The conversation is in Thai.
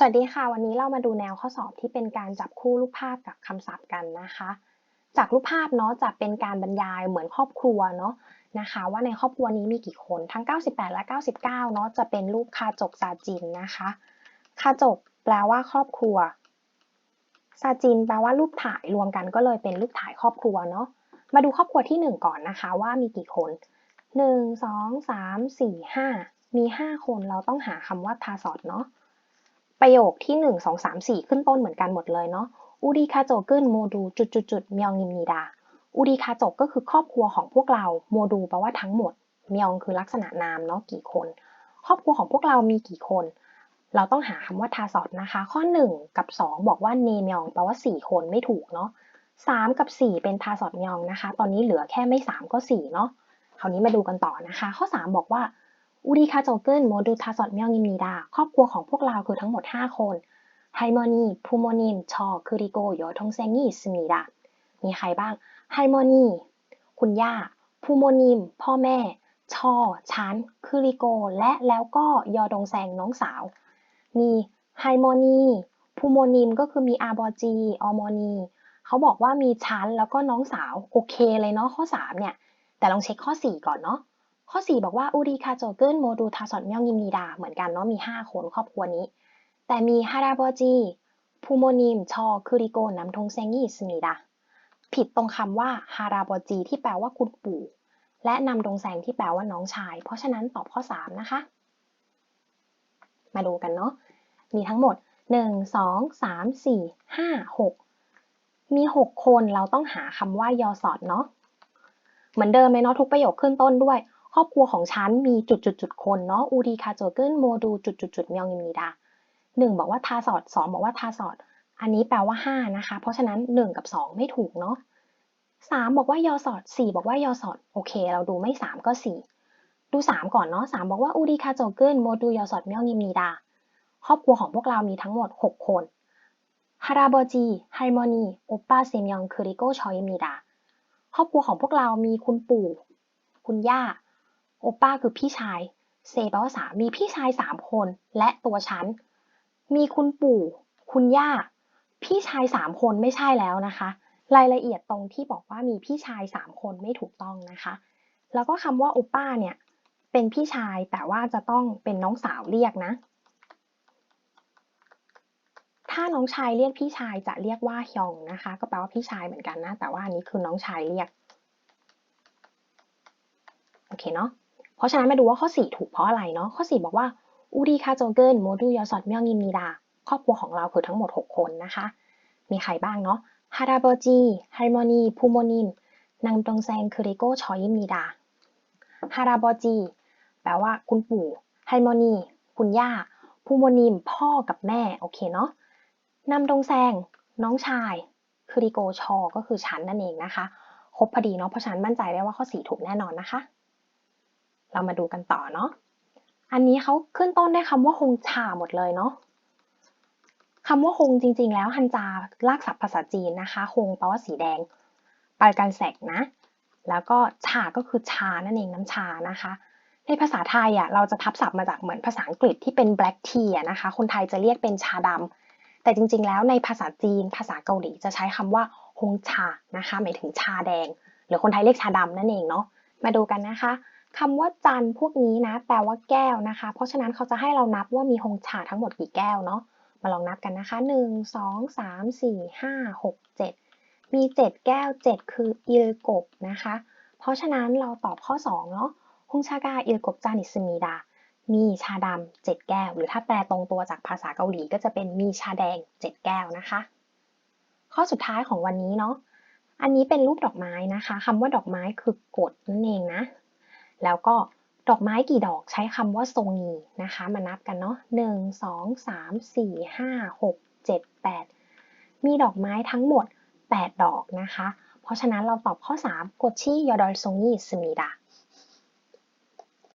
สวัสดีค่ะ วันนี้เรามาดูแนวข้อสอบที่เป็นการจับคู่รูปภาพกับคำศัพท์กันนะคะ จากรูปภาพเนาะจะเป็นการบรรยายเหมือนครอบครัวเนาะนะคะ ว่าในครอบครัวนี้มีกี่คนทั้ง 98 และ 99 เนาะจะเป็นรูปคาจกซาจินนะคะคาจกแปลว่าครอบครัวซาจินแปลว่ารูปถ่ายรวมกันก็เลยเป็นรูปถ่ายครอบครัวเนาะมาดูครอบครัวที่ 1 ก่อนนะคะว่ามีกี่คน 1 2 3 4 5 มี 5 คนเราต้องหาคำว่าทาสอดเนาะ ประโยคที่1 2 3 4ขึ้นต้นเหมือนกันหมดเลยเนาะอูดีคาโจเกิลโมดูจุดจุดจุดมียองนิมนีดาอูดีคาโจก็คือครอบครัวของพวกเราโมดูแปลว่าทั้งหมดมียองคือลักษณะนามเนาะกี่คน ครอบครัวของพวกเรามีกี่คน เราต้องหาคำว่าทาสอดนะคะ ข้อ 1 กับ 2 บอกว่าเนมยองแปลว่า 4 คนไม่ถูกเนาะ3กับ 4 เป็นทาสอดมยองนะคะ ตอนนี้เหลือแค่ไม่ 3 ก็4เนาะคราวนี้มาดูกันต่อนะคะ ข้อ 3 บอกว่า 우리가족은모두다섯명입니다ครอบครัวของพวกเราคือทั้งหมด 5 คน 할머니, 부모님, 저, 그리고 여동생이 있습니다. มีใครบ้าง 할머니 คุณย่า 부모님 พ่อแม่ ชอ ฉัน คือริโก และแล้วก็ยอดงแซงน้องสาว มี 할머니, 부모님 ก็คือมีอาบอจีออมอนีเขาบอกว่ามีฉันแล้วก็น้องสาว โอเคเลยเนาะข้อ 3 เนี่ย แต่ลองเช็คข้อ 4 ก่อนเนาะ ข้อ 4 บอกว่าอูดีคาโจเกิลโมดูทาสอดเมียงยิมนีดาเหมือนกันเนาะมี 5 คนครอบครัวนี้ แต่มีฮาราบอจีพูโมนิมชอคุริโกน้ำทงเซงยี่สมีดาผิดตรงคำว่าฮาราบอจีที่แปลว่าคุณปู่ และนำดงแซงที่แปลว่าน้องชาย เพราะฉะนั้นตอบข้อ 3 นะคะ มาดูกันเนาะมีทั้งหมด 1 2 3 4 5 6 มี 6 คนเราต้องหาคำว่ายอสอดเนาะเหมือนเดิมเลยเนาะทุกประโยคขึ้นต้นด้วย ครอบครัวของฉันมีจุดจุดจุดคนเนาะอูดีคาโจเกิลโมดูจุดจุดจุดมยองยิมีดาหนึ่งบอกว่าทาสอดสองบอกว่าทาสอด อันนี้แปลว่าห้านะคะ เพราะฉะนั้นหนึ่งกับสองไม่ถูกเนาะสามบอกว่ายอสอดสี่บอกว่ายอสอดโอเค เราดูไม่สามก็สี่ดูสามก่อนเนาะสามบอกว่าอูดีคาโจเกิลโมดูยอสอดมยองยิมีดาครอบครัวของพวกเรามีทั้งหมดหกคนฮาราบอจีไฮมอนีโอปาเซมยองคือริโกชอยมีดาครอบครัวของพวกเรามีคุณปู่ คุณย่า โอป้าคือพี่ชาย เซแปลว่าสามมีพี่ชายสามคนและตัวฉัน มีคุณปู่ คุณย่า พี่ชายสามคนไม่ใช่แล้วนะคะ รายละเอียดตรงที่บอกว่ามีพี่ชายสามคนไม่ถูกต้องนะคะ แล้วก็คำว่าโอป้าเนี่ยเป็นพี่ชายแต่ว่าจะต้องเป็นน้องสาวเรียกนะ ถ้าน้องชายเรียกพี่ชายจะเรียกว่าฮยองนะคะ ก็แปลว่าพี่ชายเหมือนกันนะ แต่ว่าอันนี้คือน้องชายเรียก โอเคเนาะ เพราะฉะนั้นมาดูว่าข้อ 4 ถูกเพราะอะไรเนาะข้อ 4 บอกว่าอูดีคาโจเกิลโมดูยอสอดเมียงยิมนีดาครอบครัวของเราคือทั้งหมด 6 คนนะคะ มีใครบ้างเนาะฮาราโบจีฮาร์โมนีพูโมนิมนางตงแซงคือริโกชอยิมนีดาฮาราโบจีแปลว่าคุณปู่ฮาร์โมนีคุณย่าพูโมนิมพ่อกับแม่ โอเคเนาะนำดงแซง น้องชาย คือริโกชอ ก็คือฉันนั่นเองนะคะ ครบพอดีเนาะ เพราะฉันมั่นใจได้ว่าข้อ 4 ถูกแน่นอนนะคะ เรามาดูกันต่อเนาะ อันนี้เขาขึ้นต้นด้วยคำว่าฮงชาหมดเลยเนาะคำว่าฮงจริง ๆ แล้วฮันจาลากศัพท์ภาษาจีนนะคะฮงแปลว่าสีแดงปลายกันแสกนะ แล้วก็ชาก็คือชานั่นเองน้ำชานะคะ ในภาษาไทยอะเราจะทับศัพท์มาจากเหมือนภาษาอังกฤษที่เป็น black tea นะคะ คนไทยจะเรียกเป็นชาดำแต่จริง ๆ แล้วในภาษาจีน ภาษาเกาหลีจะใช้คำว่าฮงชานะคะ หมายถึงชาแดง หรือคนไทยเรียกชาดำนั่นเองเนาะมาดูกันนะคะ คำว่าจันพวกนี้นะ แปลว่าแก้วนะคะ เพราะฉะนั้นเขาจะให้เรานับว่ามีฮงชาทั้งหมดกี่แก้วเนาะ มาลองนับกันนะคะ 1 2 3 4 5 6 7 มี 7 แก้ว 7 คืออิลกบนะคะ เพราะฉะนั้นเราตอบข้อ2เนาะฮงชากาอิลกบจานิสมีดา มีชาดำ7แก้ว หรือถ้าแปลตรงตัวจากภาษาเกาหลีก็จะเป็นมีชาแดง 7 แก้วนะคะ ข้อสุดท้ายของวันนี้เนาะอันนี้เป็นรูปดอกไม้นะคะคำว่าดอกไม้คือกดนั่นเองนะ แล้วก็ดอกไม้กี่ดอกใช้คำว่าทรงงีนะคะ มานับกันเนาะหนึ่งสองสามสี่ห้าหกเจ็ดแปดมีดอกไม้ทั้งหมด 8 ดอกนะคะ เพราะฉะนั้นเราตอบข้อ 3 กดชี่ยอดอลทรงงีสมีดา